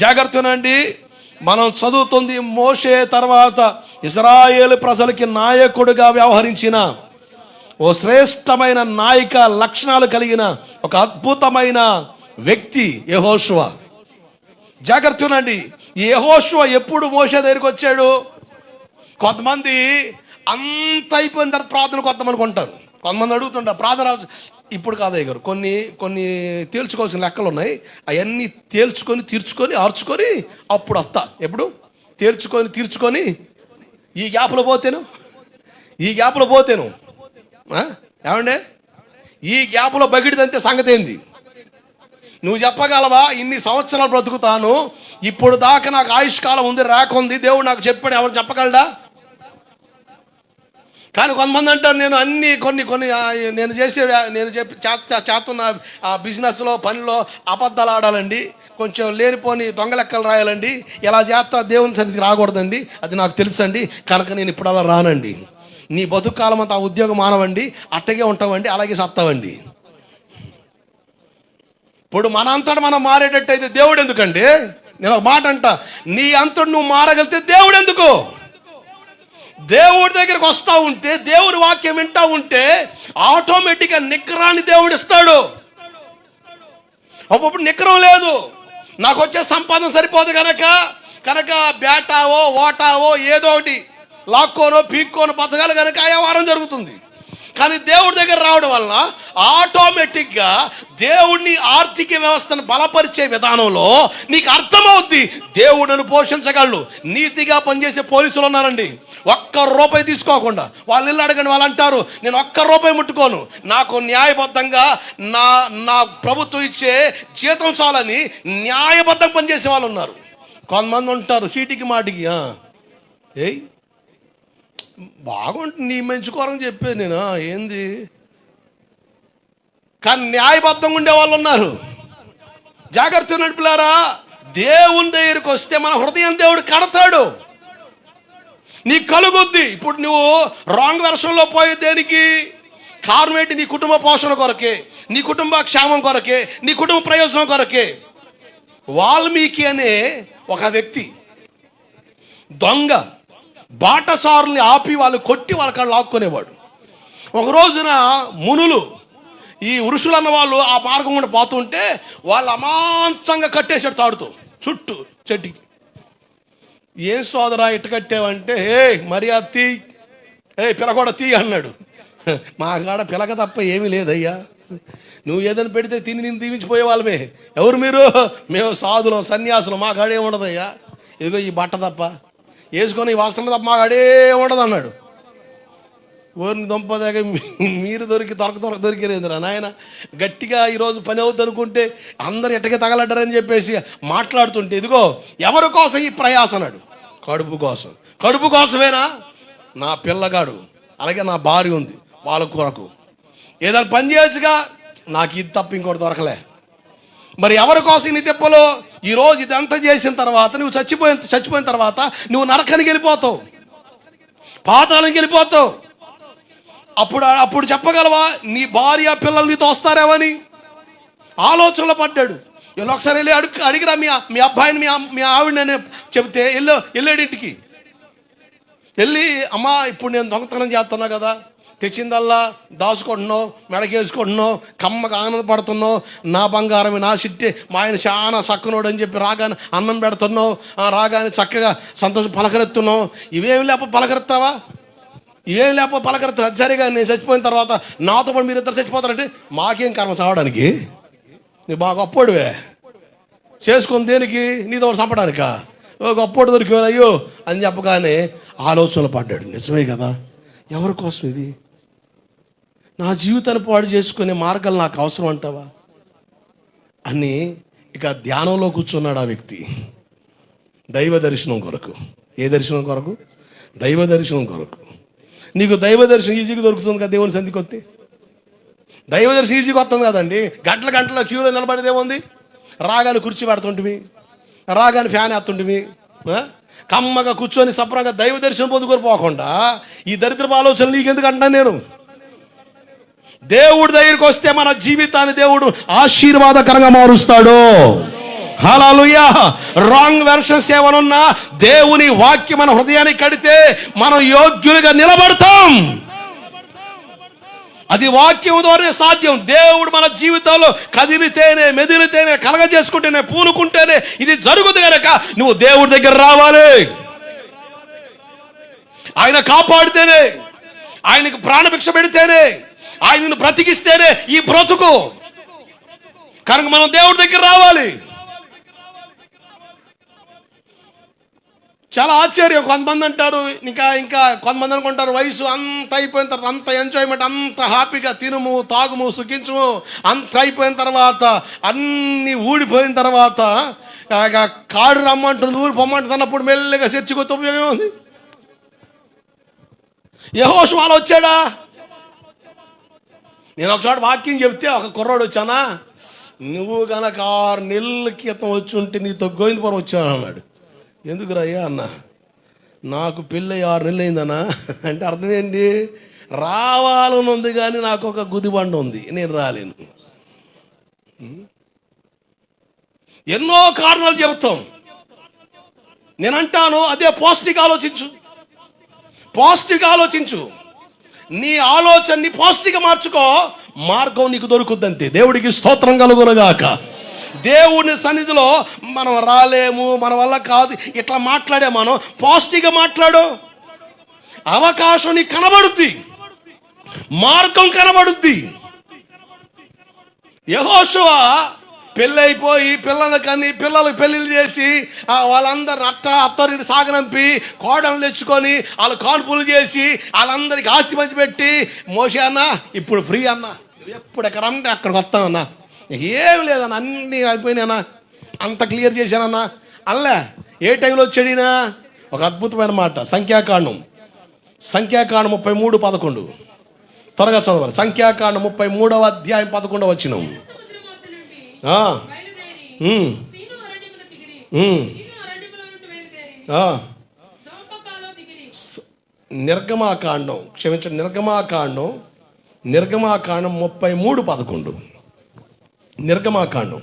జాగ్రత్తనండి. మనం చదువుతుంది మోషే తర్వాత ఇజ్రాయేల్ ప్రజలకి నాయకుడిగా వ్యవహరించిన ఓ శ్రేష్టమైన నాయక లక్షణాలు కలిగిన ఒక అద్భుతమైన వ్యక్తి యహోశువ జాగ్రత్తనండి. ఈ యహోశువ ఎప్పుడు మోసే దగ్గరికి వచ్చాడు? కొంతమంది అంత అయిపోయిన తర్వాత ప్రార్థన కొంతమంది కొంటారు కొంతమంది అడుగుతుంటారు ప్రార్థన ఇప్పుడు కాదయ్య గారు కొన్ని కొన్ని తేల్చుకోవాల్సిన లెక్కలు ఉన్నాయి. అవన్నీ తేల్చుకొని తీర్చుకొని ఆర్చుకొని అప్పుడు వస్తా ఎప్పుడు? తేల్చుకొని తీర్చుకొని ఈ గ్యాప్లో పోతేను? ఈ గ్యాప్లో పోతేను. ఏమండే? ఈ గ్యాప్లో బగిడిదంతే సంగతి ఏంది నువ్వు చెప్పగలవా? ఇన్ని సంవత్సరాలు బ్రతుకుతాను. ఇప్పుడు దాకా నాకు ఆయుష్కాలం ఉంది రాకుంది దేవుడు నాకు చెప్పాడు ఎవరు చెప్పగలడా? కానీ కొంతమంది అంటారు నేను అన్ని కొన్ని కొన్ని నేను చేసే నేను చెప్పి చేస్తా చేస్తున్న ఆ బిజినెస్లో పనిలో అబద్ధాలు ఆడాలండి. కొంచెం లేనిపోని దొంగలెక్కలు రాయాలండి. ఇలా చేస్తా దేవుని సన్నిధికి రాకూడదండి. అది నాకు తెలుసండి. కనుక నేను ఇప్పుడు అలా రానండి. నీ బతుకాలం అంతా ఉద్యోగం మానవండి. అట్టగే ఉంటావండి. అలాగే సత్తావండి. ఇప్పుడు మన అంతటా మనం మారేటట్టయితే దేవుడు ఎందుకండి? నేను ఒక మాట అంట నీ అంతటి నువ్వు మారగలిగితే దేవుడు ఎందుకు? దేవుడి దగ్గరికి వస్తూ ఉంటే దేవుడి వాక్యం వింటూ ఉంటే ఆటోమేటిక్గా నిక్కరాన్ని దేవుడు ఇస్తాడు అప్పుడు నిక్కరం లేదు. నాకు వచ్చే సంపాదన సరిపోదు కనుక కనుక బేటావో ఓటావో ఏదో ఒకటి లాక్కోనో పీక్కోనో బతకాలి కనుక ఆయా వారం జరుగుతుంది. కానీ దేవుడి దగ్గర రావడం వలన ఆటోమేటిక్గా దేవుడిని ఆర్థిక వ్యవస్థను బలపరిచే విధానంలో నీకు అర్థమవుద్ది. దేవుడిని పోషించగలడు. నీతిగా పనిచేసే పోలీసులు ఉన్నారండి. ఒక్క రూపాయి తీసుకోకుండా వాళ్ళు ఇల్లు అడగని వాళ్ళు అంటారు నేను ఒక్క రూపాయి ముట్టుకోను. నాకు న్యాయబద్ధంగా నా నా ప్రభుత్వం ఇచ్చే జీతం చాలని న్యాయబద్ధంగా పనిచేసే వాళ్ళు ఉన్నారు. కొంతమంది ఉంటారు సీటికి మాటికి ఏయ్ బాగుంటుంది నీ మంచి కోరం చెప్పాను నేను. ఏంది? కానీ న్యాయబద్ధంగా ఉండే వాళ్ళు ఉన్నారు. జాగ్రత్త నడిపిలారా? దేవుని దగ్గరికి వస్తే మన హృదయం దేవుడు కడతాడు. నీ కలుగుద్ది ఇప్పుడు నువ్వు రాంగ్ వెర్షన్లో పోయే దేనికి? కారణం ఏంటి? నీ కుటుంబ పోషణ కొరకే నీ కుటుంబ క్షేమం కొరకే నీ కుటుంబ ప్రయోజనం కొరకే. వాల్మీకి అనే ఒక వ్యక్తి దొంగ బాటసారుల్ని ఆపి వాళ్ళు కొట్టి వాళ్ళ లాక్కునేవాడు. ఒక రోజున మునులు ఈ ఋషులు అన్న వాళ్ళు ఆ మార్గం గుండా పోతుంటే వాళ్ళు అమాంతంగా కట్టేశాడు తాడుతూ చుట్టూ చెట్టుకి ఏం సోదరా ఇటు కట్టావంటే ఏ మర్యాద తీ ఏ పిలగొడ తీ అన్నాడు. మా కాడ పిలక తప్ప ఏమీ లేదయ్యా. నువ్వు ఏదైనా పెడితే తిని నేను దీవించిపోయే వాళ్ళమే. ఎవరు మీరు? మేము సాధులం సన్యాసులం మా కాడే ఉండదయ్యా. ఇదిగో ఈ బట్ట తప్ప. వేసుకొని ఈ తప్ప మా అడే ఉండదు అన్నాడు. ఓరిని దొంపదాక మీరు దొరికి దొరక దొరక దొరికిరేందిరా నాయన గట్టిగా ఈరోజు పని అవుతుంది అనుకుంటే అందరు ఎట్టగా తగలడ్డారని చెప్పేసి మాట్లాడుతుంటే ఇదిగో ఎవరి కోసం ఈ ప్రయాస అన్నాడు. కడుపు కోసం. కడుపు కోసమేనా? నా పిల్లగాడు అలాగే నా భార్య ఉంది వాళ్ళ కొరకు. ఏదైనా పని చేయొచ్చుగా నాకు ఇది తప్ప ఇంకోటి దొరకలే. మరి ఎవరి కోసం నీ తిప్పలో? ఈరోజు ఇదంతా చేసిన తర్వాత నువ్వు చచ్చిపోయిన చచ్చిపోయిన తర్వాత నువ్వు నరకానికి వెళ్ళిపోతావు. పాతాళంకి వెళ్ళిపోతావు. అప్పుడు అప్పుడు చెప్పగలవా? నీ భార్య పిల్లలు నీతో వస్తారేమని? ఆలోచనలో పడ్డాడు. వీళ్ళు ఒకసారి వెళ్ళి అడుగు అడిగిరా మీ మీ అబ్బాయిని మీ మీ ఆవిడని చెబితే వెళ్ళు వెళ్ళాడింటికి వెళ్ళి అమ్మా ఇప్పుడు నేను దొంగతనం చేస్తున్నా కదా. తెచ్చిందల్లా దాచుకుంటున్నావు మెడకేసుకుంటున్నావు కమ్మగా ఆనందపడుతున్నావు నా బంగారం నా సిట్టి మా ఆయన చాలా చక్కనోడు అని చెప్పి రాగానే అన్నం పెడుతున్నావు రాగానే చక్కగా సంతోషం పలకరెత్తున్నావు. ఇవేమి లేప పలకరెత్తావా? ఇవేం లేప పలకరెత్తా అది సరిగా నేను చచ్చిపోయిన తర్వాత నాతో పాటు మీరు ఇద్దరు చచ్చిపోతారంటే మాకేం కర్మ చావడానికి? నీ బాగా గొప్పోడివే. చేసుకుని దేనికి? నీతో చంపడానికా? ఓ గొప్పోడు దొరికి అయ్యో అని చెప్పగానే ఆలోచనలు పడ్డాడు. నిజమే కదా? ఎవరి కోసం ఇది? నా జీవితాన్ని పాడు చేసుకునే మార్గాలు నాకు అవసరం అంటావా? అని ఇక ధ్యానంలో కూర్చున్నాడు ఆ వ్యక్తి. దైవ దర్శనం కొరకు. ఏ దర్శనం కొరకు? దైవ దర్శనం కొరకు. నీకు దైవ దర్శనం ఈజీగా దొరుకుతుంది కదా దేవుని సంధికి వస్తే? దైవ దర్శనం ఈజీగా వస్తుంది కదండి. గంటల గంటల క్యూలో నిలబడేది ఏముంది? రాగానే కుర్చీ పెడుతుంటివి. రాగానే ఫ్యాన్ వేస్తుంటివి. కమ్మగా కూర్చొని సప్రంగా దైవ దర్శనం పొందుకొని పోకుండా ఈ దరిద్రపు ఆలోచనలు నీకెందుకు అంటాను నేను? దేవుడి దగ్గరికి వస్తే మన జీవితాన్ని దేవుడు ఆశీర్వాదకరంగా మారుస్తాడు. హల్లెలూయా. రాంగ్ వెర్షన్స్ ఏమనున్నా దేవుని వాక్యం మన హృదయానికి కడితే మనం యోగ్యులుగా నిలబడతాం. అది వాక్యం ద్వారానే సాధ్యం. దేవుడు మన జీవితంలో కదిలితేనే మెదిలితేనే కలగజేసుకుంటేనే పూనుకుంటేనే ఇది జరుగుతుంది కనుక నువ్వు దేవుడి దగ్గర రావాలి. ఆయన కాపాడితేనే ఆయనకు ప్రాణభిక్ష పెడితేనే ఆయనను బ్రతికిస్తేనే ఈ బ్రతుకు. కనుక మనం దేవుడి దగ్గర రావాలి. చాలా ఆశ్చర్యం. కొంతమంది అంటారు ఇంకా ఇంకా కొంతమంది అనుకుంటారు వయసు అంత అయిపోయిన తర్వాత అంత ఎంజాయ్మెంట్ అంత హ్యాపీగా తినుము తాగుము సుఖించుము. అంత అయిపోయిన తర్వాత అన్నీ ఊడిపోయిన తర్వాత కాడు రమ్మంటుంది ఊరు పొమ్మంటుంది అన్నప్పుడు మెల్లగా చర్చికొత్త ఉపయోగం ఉంది యహోష్ వాళ్ళు వచ్చాడా? నేను ఒకసారి వాక్యం చెప్తే ఒక కుర్రాడు వచ్చానా? నువ్వు కనుక ఆరు నెలల క్రితం వచ్చి ఉంటే నీతో గోవిందపురం వచ్చాను అన్నాడు. ఎందుకు రయ్యా అన్న. నాకు పెళ్ళి ఆరు నెలలు అయిందనా అంటే అర్థమేంటి? రావాలని ఉంది కానీ నాకు ఒక గుదిబండ ఉంది. నేను రాలేను. ఎన్నో కారణాలు చెబుతాం. నేనంటాను అదే పాజిటివ్ ఆలోచించు. పాజిటివ్ ఆలోచించు. నీ ఆలోచనని పాజిటివ్గా మార్చుకో. మార్గం నీకు దొరుకుద్దంతే. దేవుడికి స్తోత్రం కలుగునగాక. దేవుని సన్నిధిలో మనం రాలేము మన వల్ల కాదు. ఇట్లా మాట్లాడే మనం పాజిటివ్గా మాట్లాడు. అవకాశం నీకు కనబడుద్ది. మార్గం కనబడుద్ది. యహోశువ పెళ్ళైపోయి పిల్లలు కానీ పిల్లలు పెళ్ళిళ్ళు చేసి ఆ వాళ్ళందరిని అట్ట అత్తరిని సాగనంపి కోడలు తెచ్చుకొని వాళ్ళు కాన్పులు చేసి వాళ్ళందరికి ఆస్తి పంచి పెట్టి మోసే అన్న ఇప్పుడు ఫ్రీ అన్న. ఎప్పుడు ఎక్కడ అంటే అక్కడికి వస్తానన్నా ఏం లేదన్న అన్నీ అయిపోయినాయన్నా అంత క్లియర్ చేశానన్నా అల్లే ఏ టైంలో వచ్చాడినా ఒక అద్భుతమైన మాట సంఖ్యాకాండం. సంఖ్యాకాండం ముప్పై మూడు పదకొండు. త్వరగా చదవాలి. సంఖ్యాకాండం ముప్పై మూడవ అధ్యాయం పదకొండవ వచ్చినాం నిర్గమాకాండం క్షమించండి నిర్గమాకాండం నిర్గమాకాండం ముప్పై మూడు పదకొండు. నిర్గమాకాండం.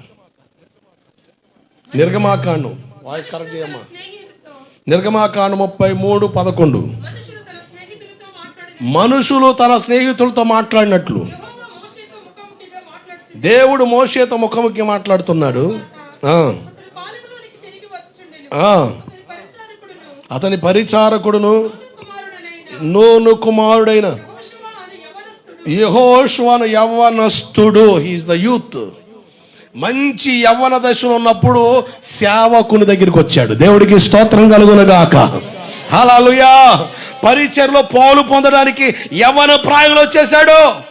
నిర్గమాకాండం. వాయిస్ కరెక్ట్ చేయమ్మా. నిర్గమాకాండం ముప్పై మూడు పదకొండు. మనుషులు తన స్నేహితులతో మాట్లాడినట్లు. దేవుడు మోషేతో ముఖముఖి మాట్లాడుతున్నాడు. అతని పరిచారకుడును నూను కుమారుడైన యహోష్వాను యవ్వనస్తుడు. హీస్ ద యూత్ మంచి యవ్వన దశలో ఉన్నప్పుడు సేవకుని దగ్గరికి వచ్చాడు. దేవుడికి స్తోత్రం కలుగునగాక. హల్లెలూయా పరిచయలో పాలు పొందడానికి యవ్వన ప్రాయంలో వచ్చేసాడు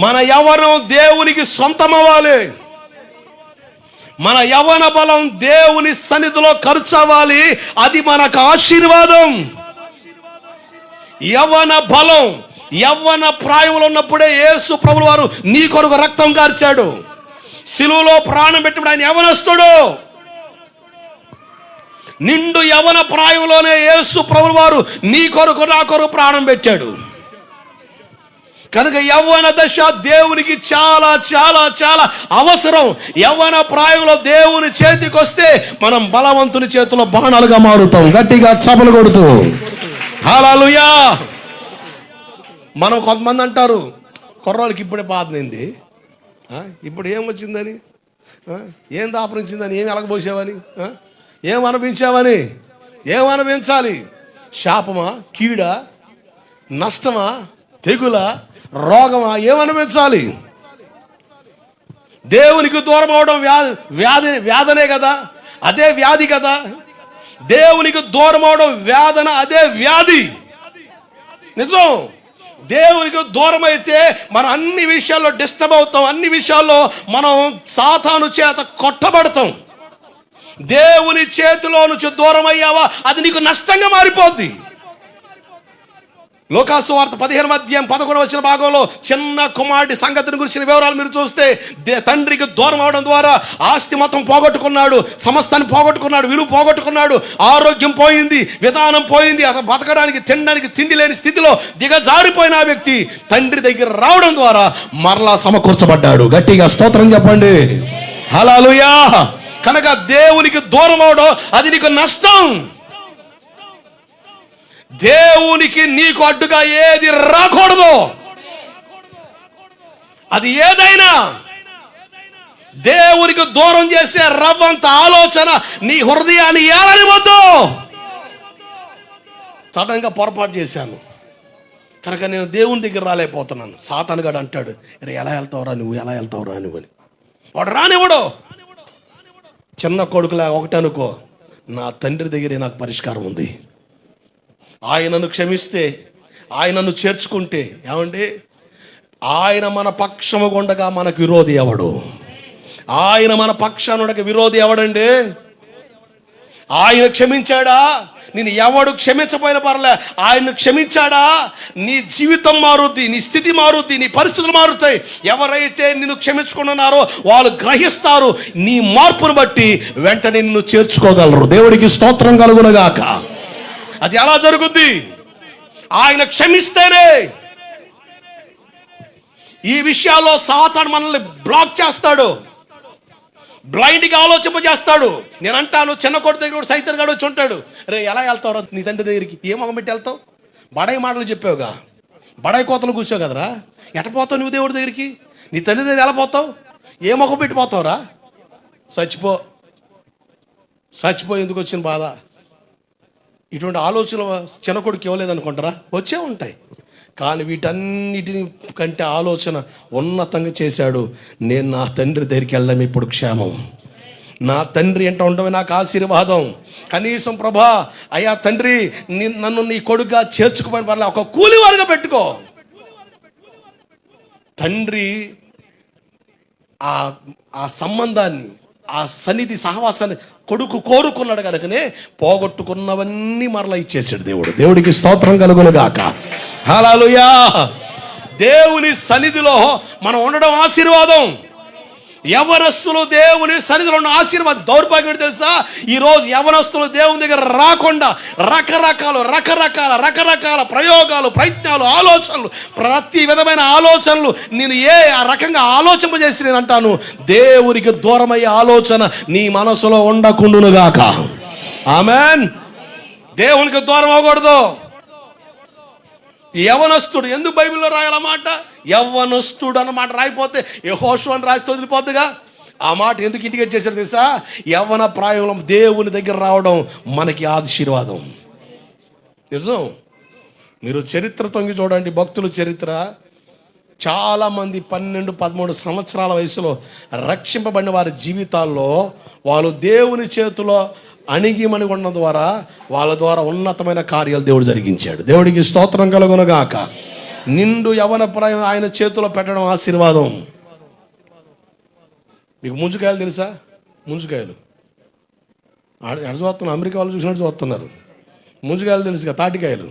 మన యవనం దేవునికి సొంతం అవ్వాలి మన యవన బలం దేవుని సన్నిధిలో ఖర్చు అవ్వాలి అది మనకు ఆశీర్వాదం. యవ్వన బలం యవ్వన ప్రాయంలో ఉన్నప్పుడే యేసు ప్రభులు వారు నీ కొరకు రక్తం కార్చాడు. సిలువలో ప్రాణం పెట్టినప్పుడు ఆయన యవనస్తుడు. నిండు యవన ప్రాయంలోనే యేసు ప్రభులు వారు నీ కొరకు నా కొరకు ప్రాణం పెట్టాడు. కనుక యవ్వన దశ దేవునికి చాలా చాలా చాలా అవసరం. యవ్వన ప్రాయంలో దేవుని చేతికి వస్తే మనం బలవంతుని చేతిలో బాణాలుగా మారుతాం. గట్టిగా చపలు కొడుతూ. హాలూయా మనం కొంతమంది అంటారు కుర్రోళ్ళకి ఇప్పుడే బాధనింది ఇప్పుడు ఏం వచ్చిందని? ఏం దాపరించిందని? ఏం ఎలగబోసావని? ఏం అనిపించావని? ఏం అనిపించాలి? శాపమా? కీడా? నష్టమా? తెగులా? రోగమా ఏమనిపించాలి దేవునికి దూరం అవడం వ్యాధి వ్యాధి వ్యాధనే కదా అదే వ్యాధి కదా. దేవునికి దూరం అవడం వేదన అదే వ్యాధి. నిజం? దేవునికి దూరం అయితే మనం అన్ని విషయాల్లో డిస్టర్బ్ అవుతాం అన్ని విషయాల్లో మనం సాతాను చేత కొట్టబడతాం. దేవుని చేతిలో నుంచి దూరం అయ్యావా అది నీకు నష్టంగా మారిపోద్ది. లోకాసు వార్త పదిహేను అధ్యాయం పదకొండు వచ్చిన భాగంలో చిన్న కుమారుడి సంగతిని గురించిన వివరాలు మీరు చూస్తే తండ్రికి దూరం అవడం ద్వారా ఆస్తి మొత్తం పోగొట్టుకున్నాడు సమస్తాన్ని పోగొట్టుకున్నాడు విలువ పోగొట్టుకున్నాడు ఆరోగ్యం పోయింది విధానం పోయింది అసలు బతకడానికి తినడానికి తిండి లేని స్థితిలో దిగజారిపోయిన ఆ వ్యక్తి తండ్రి దగ్గర రావడం ద్వారా మరలా సమకూర్చబడ్డాడు. గట్టిగా స్తోత్రం చెప్పండి. హలాలుయా కనుక దేవునికి దూరం అవడం అది నీకు నష్టం. దేవునికి నీకు అడ్డుగా ఏది రాకూడదు. అది ఏదైనా. దేవునికి దూరం చేసే రవ్వంత ఆలోచన నీ హృదయాన్ని ఏలని వద్దు. సడన్గా పొరపాటు చేశాను. కనుక నేను దేవుని దగ్గర రాలేకపోతున్నాను. సాతానుగాడు అంటాడు "అరే, ఎలా వెళ్తావురా నువ్వు? ఎలా వెళ్తావురా నువ్వు? అని. వాడు రానివ్వడు. చిన్న కొడుకులా ఒకటి అనుకో నా తండ్రి దగ్గరే నాకు పరిష్కారం ఉంది. ఆయనను క్షమిస్తే ఆయనను చేర్చుకుంటే ఏమండి? ఆయన మన పక్షము ఉండగా మనకు విరోధి ఎవడు? ఆయన మన పక్షానుడక విరోధి ఎవడండి? ఆయన క్షమించాడా? నేను ఎవడు క్షమించపోయిన పర్లే ఆయన క్షమించాడా? నీ జీవితం మారుద్ది నీ స్థితి మారుద్ది నీ పరిస్థితులు మారుతాయి. ఎవరైతే నిన్ను క్షమించుకుంటున్నారో వాళ్ళు గ్రహిస్తారు నీ మార్పును బట్టి వెంటనే నిన్ను చేర్చుకోగలరు. దేవుడికి స్తోత్రం కలుగునగాక. అది ఎలా జరుగుద్ది? ఆయన క్షమిస్తేనే. ఈ విషయాల్లో సాతాను మనల్ని బ్లాక్ చేస్తాడు. బ్లైండ్గా ఆలోచింపజేస్తాడు. నేను అంటాను చిన్న కొడు దగ్గర కూడా సైతం గడు వచ్చి ఉంటాడు. రే ఎలా వెళ్తావు నీ తండ్రి దగ్గరికి? ఏ మొగం పెట్టి వెళ్తావు? బడాయి మాటలు చెప్పావుగా. బడాయి కోతలు కూర్చోవు కదరా? ఎట పోతావు నువ్వు దేవుడి దగ్గరికి? నీ తండ్రి దగ్గర ఎలా పోతావు? ఏ మొగం పెట్టి పోతావురా? చచ్చిపో. చచ్చిపో ఎందుకు వచ్చిన బాధ? ఇటువంటి ఆలోచనలు చిన్న కొడుకు ఇవ్వలేదనుకుంటారా? వచ్చే ఉంటాయి. కానీ వీటన్నిటిని కంటే ఆలోచన ఉన్నతంగా చేశాడు. నేను నా తండ్రి దగ్గరికి వెళ్ళాము ఇప్పుడు క్షేమం. నా తండ్రి ఎంట ఉండవు నాకు ఆశీర్వాదం. కనీసం ప్రభా అయ్యా తండ్రి నన్ను నీ కొడుకుగా చేర్చుకోమని పర్లే ఒక కూలివారుగా పెట్టుకో. తండ్రి ఆ ఆ సంబంధాన్ని ఆ సన్నిధి సహవాసాన్ని కొడుకు కోరుకున్నాడు కనుకనే పోగొట్టుకున్నవన్నీ మరలా ఇచ్చేసాడు దేవుడు. దేవుడికి స్తోత్రం కలుగునుగాక. హలాలుయా దేవుని సన్నిధిలో మనం ఉండడం ఆశీర్వాదం. యవనస్తులు దేవుని సన్నిధిలో ఉన్న ఆశీర్వాదం దౌర్భాగ్యుడు తెలుసా? ఈరోజు యవనస్తులు దేవుని దగ్గర రాకుండా రకరకాల రకరకాల రకరకాల ప్రయోగాలు ప్రయత్నాలు ఆలోచనలు ప్రతి విధమైన ఆలోచనలు నేను ఏ రకంగా ఆలోచింపజేసి నేను అంటాను? దేవునికి దూరమయ్యే ఆలోచన నీ మనసులో ఉండకుండునుగాక. ఆమెన్. దేవునికి దూరం అవ్వకూడదు. యవనస్తుడు. ఎందుకు బైబిల్లో రాయాలన్నమాట? యవ్వనస్తుడు అన్నమాట రాయిపోతే యహోషు అని రాసి వదిలిపోద్దుగా? ఆ మాట ఎందుకు ఇంటికేట్ చేశారు తెలుసా? యవ్వన ప్రాయంలో దేవుని దగ్గర రావడం మనకి ఆశీర్వాదం. నిజం? మీరు చరిత్ర తొంగి చూడండి. భక్తుల చరిత్ర. చాలామంది పన్నెండు పదమూడు సంవత్సరాల వయసులో రక్షింపబడిన వారి జీవితాల్లో వాళ్ళు దేవుని చేతిలో అణిగిమణి ఉండడం ద్వారా వాళ్ళ ద్వారా ఉన్నతమైన కార్యాలు దేవుడు జరిగించాడు. దేవుడికి స్తోత్రం కలుగునగాక. నిండు యవన ప్రాయం ఆయన చేతిలో పెట్టడం ఆశీర్వాదం. మీకు ముంజుకాయలు తెలుసా? ముంజుకాయలు ఎడ చూస్తున్నారు? అమెరికా వాళ్ళు చూసినట్టు చూస్తున్నారు. ముంజుకాయలు తెలుసుగా తాటికాయలు.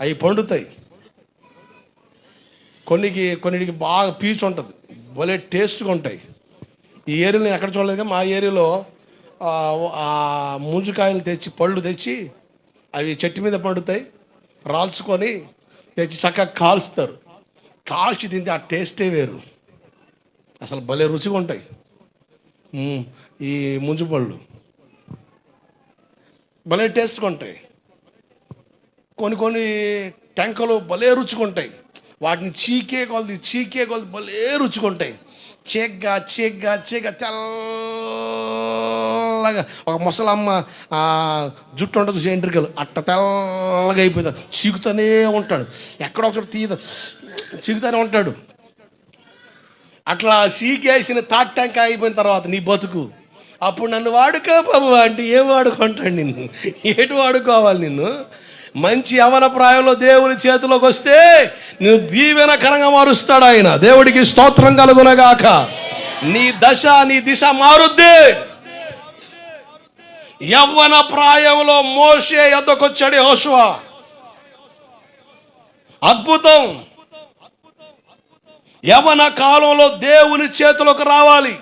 అవి పండుతాయి. కొన్నికి కొన్నిటికి బాగా పీచు ఉంటుంది భలే టేస్ట్గా ఉంటాయి. ఈ ఏరియాలో ఎక్కడ చూడలేదు మా ఏరియాలో ముంజుకాయలు తెచ్చి పళ్ళు తెచ్చి అవి చెట్టు మీద పండుతాయి. రాల్చుకొని తెచ్చి చక్కగా కాల్చుతారు. కాల్చి తింటే ఆ టేస్టే వేరు. అసలు భలే రుచిగా ఉంటాయి. ఈ ముంజు పళ్ళు భలే టేస్ట్గా ఉంటాయి. కొన్ని కొన్ని టెంకలు భలే రుచుకుంటాయి వాటిని చీకే కొలది చీకే కొలది భలే రుచుకుంటాయి చీగ్గా చీగ్గా చల్ల తెల్లగా ఒక ముసలమ్మ ఆ, జుట్టు ఉండదు సెంట్రికలు అట్ట తెల్లగా అయిపోతుంది చీకుతూనే ఉంటాడు. ఎక్కడో ఒకసారి తీయదు చీకుతూనే ఉంటాడు. అట్లా సీకేసిన తాట్ ట్యాంక్ అయిపోయిన తర్వాత నీ బతుకు. అప్పుడు నన్ను వాడుకో బాబు అంటే ఏం వాడుకుంటాడు నిన్ను? ఏటు వాడుకోవాలి నిన్ను? మంచి యవన ప్రాయంలో దేవుని చేతిలోకి వస్తే నువ్వు దీవెనకరంగా మారుస్తాడు ఆయన. దేవుడికి స్తోత్రం కలుగునగాక. నీ దశ నీ దిశ మారుద్ది. యవ్వన ప్రాయంలో మోసే ఎద్దకొచ్చాడు హోషువ అద్భుతం. యవన కాలంలో దేవుని చేతులకు రావాలి.